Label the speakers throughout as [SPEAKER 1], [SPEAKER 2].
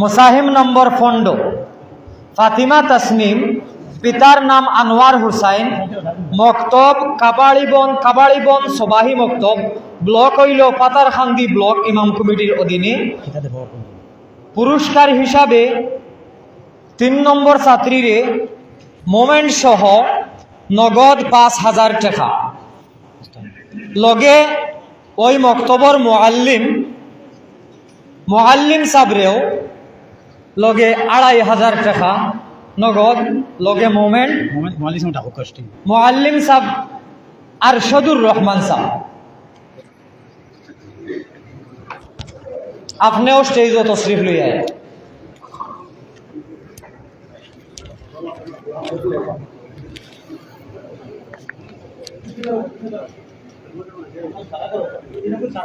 [SPEAKER 1] মুসাহিম নম্বর ফন্ড ফাতিমা তসনিম, পিতার নাম আনোয়ার হুসাইন, মক্তব কাবাড়িবন কাবাড়িবন সবাহি মক্তব, ব্লক হইল পাতারখান্দি ব্লক, ইমাম কমিটির অধীনে। পুরস্কার হিসাবে তিন নম্বর ছাত্রীরে মোমেন্ট সহ নগদ পাঁচ হাজার টাকা। লগে ওই মক্তবর মোয়াল্লিম মোয়াল্লিম সাবরেও লগে আড়াই হাজার টাকা নগদ লগে মোমেন্ট মোয়াল্লিম সাব আর সদুর রহমান সাহ। আপনিও স্টেজ তশরিফ লই আয়।
[SPEAKER 2] তাদের কথা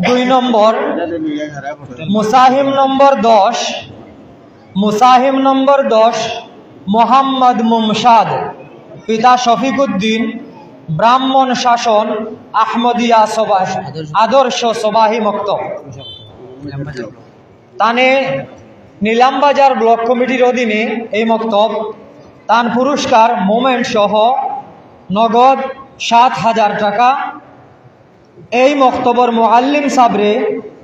[SPEAKER 1] দুই নম্বর মুসাহিম নম্বর দশ মুসাহিম নম্বর দশ মোহাম্মদ মুমসাদ পিতা শফিকুদ্দিন ব্রাহ্মণ শাসন আহমদিয়া সবাহ আদর্শ সবাহি মক্তব তানে নীলামবাজার ব্লক কমিটির অধীনে এই মক্তব, তান পুরস্কার মোমেন্ট সহ নগদ সাত হাজার টাকা। এই মক্তবর মোয়াল্লিম সাবরে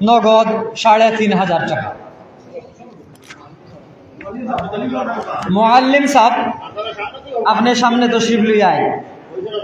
[SPEAKER 1] নগদ সাড়ে তিন হাজার টাকা। মোয়াল্লিম সাব, আপনি সামনে তো শিবলি আয়।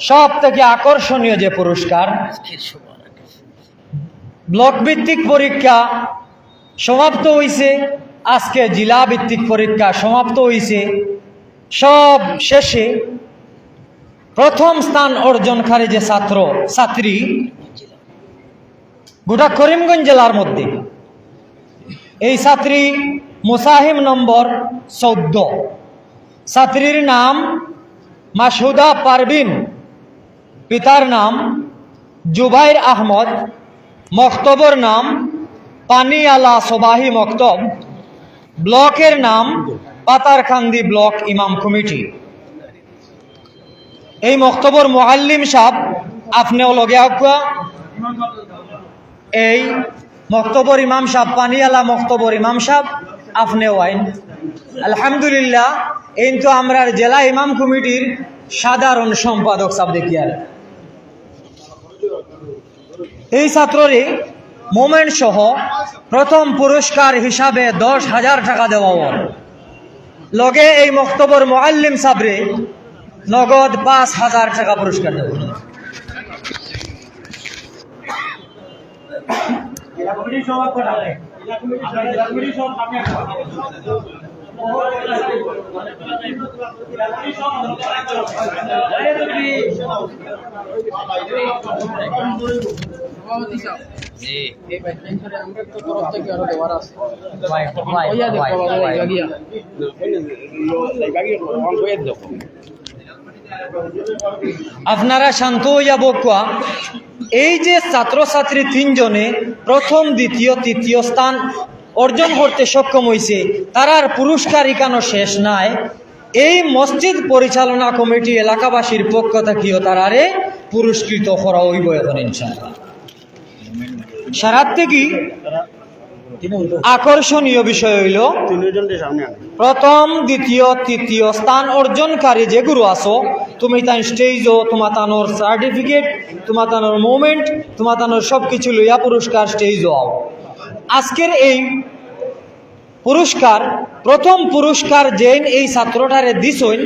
[SPEAKER 1] সব থেকে আকর্ষণীয় যে পুরস্কার ব্লক ভিত্তিক পরীক্ষা সমাপ্ত হইছে আজকে জেলা ভিত্তিক পরীক্ষা সমাপ্ত হইছে। সব শেষে প্রথম স্থান অর্জনকারী যে ছাত্র ছাত্রী গোটা করিমগঞ্জ জেলার মধ্যে। এই ছাত্রী মুসাহিম নম্বর চৌদ্দ। ছাত্রীর নাম মাসুদা পারবিন পিতার নাম জুবাইর আহমদ, মক্তবর নাম পানিয়ালা সবাহি মক্তব, ব্লকের নাম পাতারকান্দি ব্লক ইমাম কমিটি। এই মক্তবর মোয়াল্লিম সাহ আপনিও লগে আকুয়া এই মক্তবর ইমাম সাহ পানিয়ালা মক্তবর ইমাম সাহ আপনিও আইন। আলহামদুলিল্লাহ, এই তো আমরা জেলা ইমাম কমিটির সাধারণ সম্পাদক সাহ দেখিয়ার। এই ছাত্ররে মোমেন্ট সহ প্রথম পুরস্কার হিসাবে দশ হাজার টাকা দেওয়া হয় লগে এই মক্তবর মোয়াল্লিম সাবরে নগদ পাঁচ হাজার টাকা পুরস্কার দেব আপনারা শান্ত হইয়া বকুয়া। এই যে ছাত্রছাত্রী তিনজনে প্রথম, দ্বিতীয়, তৃতীয় স্থান অর্জন করতে সক্ষম হয়েছে তারার পুরস্কার ইকানো শেষ নাই। এই মসজিদ পরিচালনা কমিটি এলাকাবাসীর পক্ষ থেকেও তারারে পুরস্কৃত করা হইব এখন ইনশাআল্লাহ। সারাত থেকে আকর্ষণীয় বিষয় হইল, প্রথম, দ্বিতীয়, তৃতীয় স্থান অর্জনকারী যে গুরু আছো, তুমি তাই স্টেজও তোমার তানোর সার্টিফিকেট তোমার তানোর মুভমেন্ট তোমার তানোর সব কিছু লইয়া পুরস্কার স্টেজও আও। আজকের এই পুরস্কার, প্রথম পুরস্কার যেন এই ছাত্রটারে দিছইন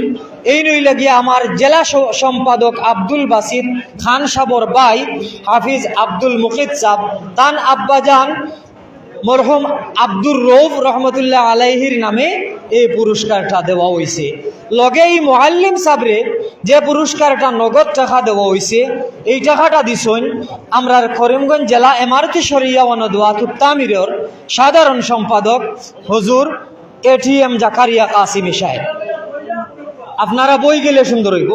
[SPEAKER 1] এই নই লাগিয়া আমার জেলা সম্পাদক আব্দুল বাসিদ খান সাবর বাই হাফিজ আব্দুল মুকিদ সাহ তান আব্বাজান মরহুম আব্দুর রৌফ রহমতুল্লাহ আলাইহির নামে এই পুরস্কারটা দেওয়া হয়েছে লগে এই মোহাল্লিম সাবরে যে পুরস্কারটা নগদ টাকা দেওয়া হয়েছে এই টাকাটা দিছইন আমরার করিমগঞ্জ জেলা এমআরটি সরিয়া ওয়ানদোয়া তুত্তামিরের সাধারণ সম্পাদক হুজুর এটিএম জাকারিয়া কাসিমি সাহেব। আপনারা বই গেলে সুন্দর হইব।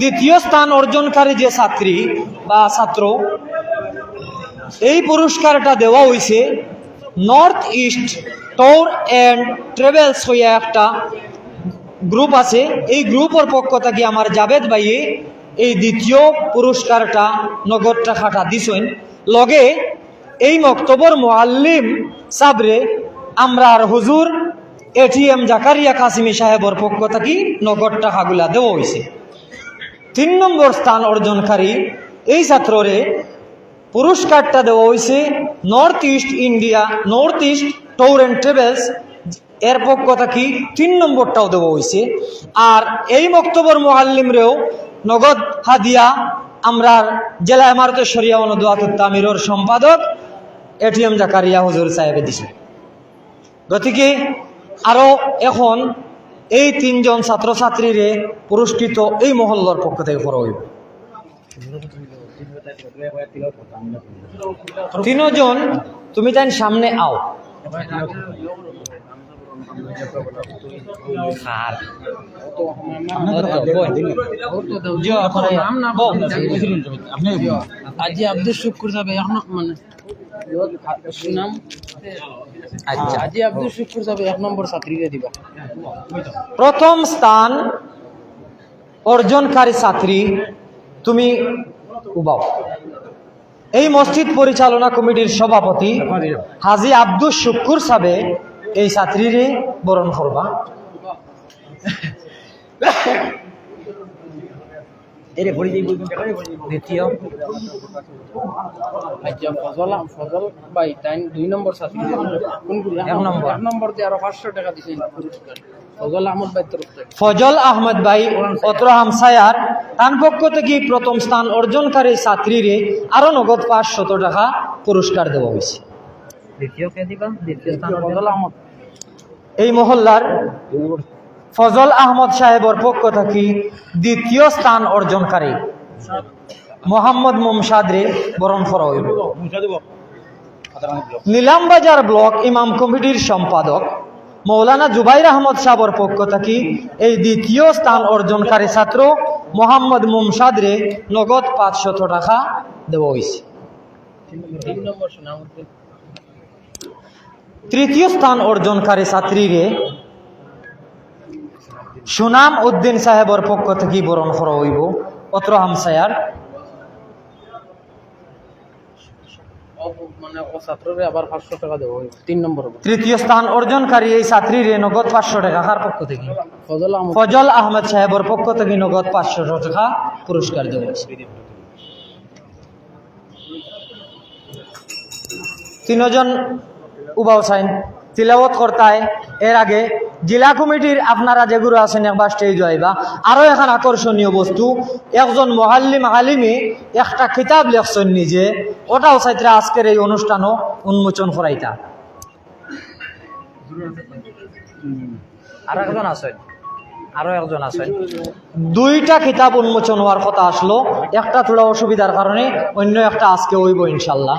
[SPEAKER 1] দ্বিতীয় স্থান অর্জনকারী যে ছাত্রী বা ছাত্র, এই পুরস্কারটা দেওয়া হয়েছে north east tour and travels হইয়া একটা গ্রুপ আছে। এই গ্রুপের পক্ষ থেকে আমার জাবেদ ভাইয়ে এই দ্বিতীয় পুরস্কারটা নগদ টাকাটা দিছেন। লগে এই মক্তবর মোয়াল্লিম সাবরে আমরা আর হুজুর এটিএম জাকারিয়া কাসিমি সাহেবর পক্ষ থেকে নগদ টাকাগুলা দেওয়া হয়েছে তিন নম্বর স্থান অর্জনকারী এই ছাত্ররে পুরস্কারটা দেওয়া হয়েছে north east India north east tour and travels এর পক্ষ থেকে তিন নম্বরটাও দেওয়া হয়েছে আর এই মক্তবর মোহাল্লিমরেও নগদ হাদিয়া আমরা জেলা এমারত শরিয়া অনুদাত তামিরর সম্পাদক এটিএম জাকারিয়া হুজুর সাহেবে দিছে। গতিকে আরও এখন এই তিনজন ছাত্রছাত্রীরে পুরস্কৃত এই মহল্লার পক্ষ থেকে করা হইব। তিনজন, তুমি তাই সামনে আও।
[SPEAKER 3] আজি আব্দুল শুকুর যাবে, এখন মানে সুনাম। আচ্ছা আজি আব্দুল শুকুর এক নম্বর ছাত্রীরে দিবা।
[SPEAKER 1] প্রথম স্থান অর্জনকারী ছাত্রী তুমি উবাও। এই মসজিদ পরিচালনা কমিটির সভাপতি হাজি আব্দুল শুক্কুর সাবে এই ছাত্রীরে বরণ করবা। দ্বিতীয়।
[SPEAKER 3] আচ্ছা ফজল ফজল ভাই তাই দুই নম্বর ছাত্রী কোনগুলি?
[SPEAKER 1] এক নম্বর।
[SPEAKER 3] এক নম্বর দিয়ে আরও পাঁচশো টাকা পুরস্কার ফজল আহমদ ভাই তরফ থেকে।
[SPEAKER 1] ফজল আহমদ ভাই অত্র হামসায়ার তার পক্ষ থেকে প্রথম স্থান অর্জনকারী ছাত্রীরে আরও নগদ পাঁচশত টাকা পুরস্কার দেওয়া হয়েছে। দ্বিতীয় কে দিবা? দ্বিতীয় স্থান
[SPEAKER 3] ফজল আহমদ।
[SPEAKER 1] এই মহল্লার ফজল আহমদ সাহেবর পক্ষ থেকে দ্বিতীয় স্থান অর্জনকারী মোহাম্মদ মুমসাদরে বরণ করা হইব নিলামবাজার ব্লক ইমাম কমিটির সম্পাদক মৌলানা জুবাইর আহমদ সাহর পক্ষ থেকে এই দ্বিতীয় স্থান অর্জনকারী ছাত্র মোহাম্মদ মুমসাদরে নগদ পাঁচশত টাকা দেওয়া হয়েছে। তৃতীয় স্থান অর্জনকারী ছাত্রীরে সুনাম উদ্দিন সাহেবর পক্ষ থেকে বরণ করা হইব। অত্র হামসায়ার
[SPEAKER 3] মানে।
[SPEAKER 1] তৃতীয় স্থান অর্জনকারী এই ছাত্রীরে নগদ পাঁচশো টাকা কার পক্ষ থেকে?
[SPEAKER 3] ফজল আহমেদ।
[SPEAKER 1] সাহেবর পক্ষ থেকে নগদ পাঁচশো টাকা পুরস্কার দেওয়া হয়েছে। তিনজন উবাও সাইন তিলাবত কর্তায়। এর আগে জেলা কমিটির আপনারা যেগুলো আছেন একবার স্টেজ আইবা। আরও এখন আকর্ষণীয় বস্তু, একজন মহাল্লিম আলিমে একটা কিতাব লেখছেন নিজে। ওটাও চাইতে আজকের এই অনুষ্ঠানও উন্মোচন করাইতা। আর একজন আছেন? আরও একজন আছেন। দুইটা কিতাব উন্মোচন হওয়ার কথা আসলো। একটা থোড়া অসুবিধার কারণে, অন্য একটা আজকে হইব ইনশাল্লাহ।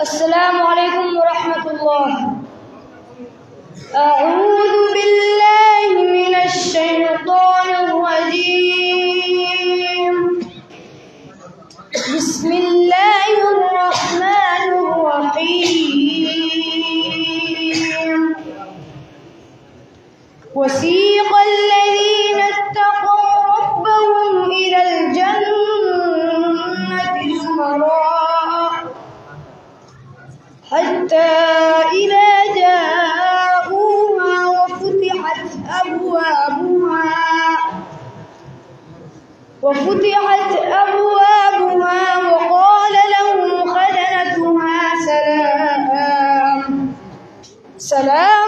[SPEAKER 4] السلام عليكم ورحمة الله أعوذ بالله من الشيطان حتى إذا جاءوها وفتحت أبوابها. وفتحت أبوابها
[SPEAKER 5] وقال لهم خزنتها سلام سلام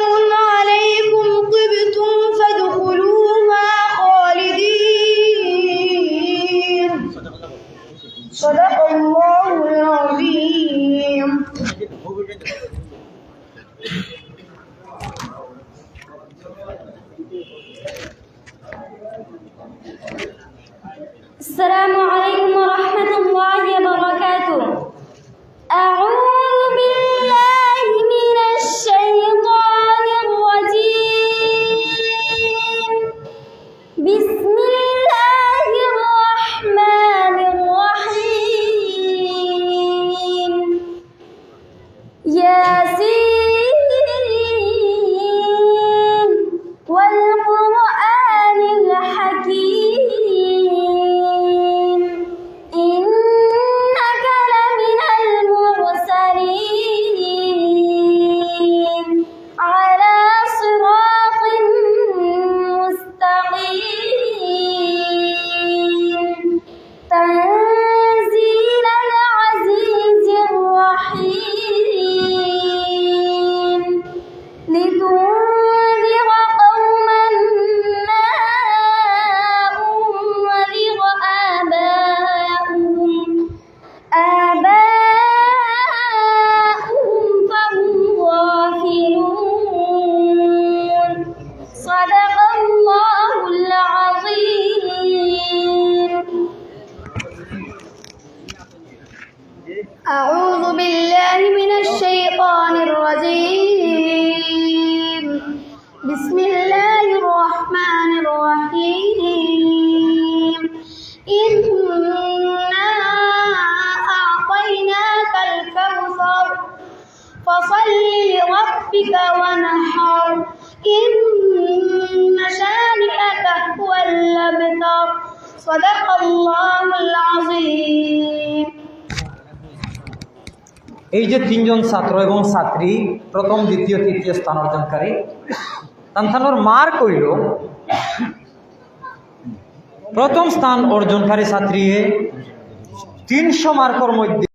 [SPEAKER 5] قوما آباؤهم. آباؤهم فهم غافلون. صدق الله العظيم.
[SPEAKER 4] أعوذ بالله من الشيطان الرجيم. لربك ونحر إن شانئك هو الأبتر صدق الله العظيم
[SPEAKER 1] এই যে তিনজন ছাত্র এবং ছাত্রী প্রথম দ্বিতীয় তৃতীয় স্থান অর্জনকারী তান্থানোর মার্ক হইল প্রথম স্থান অর্জনকারী ছাত্রী তিনশো মার্কর মধ্যে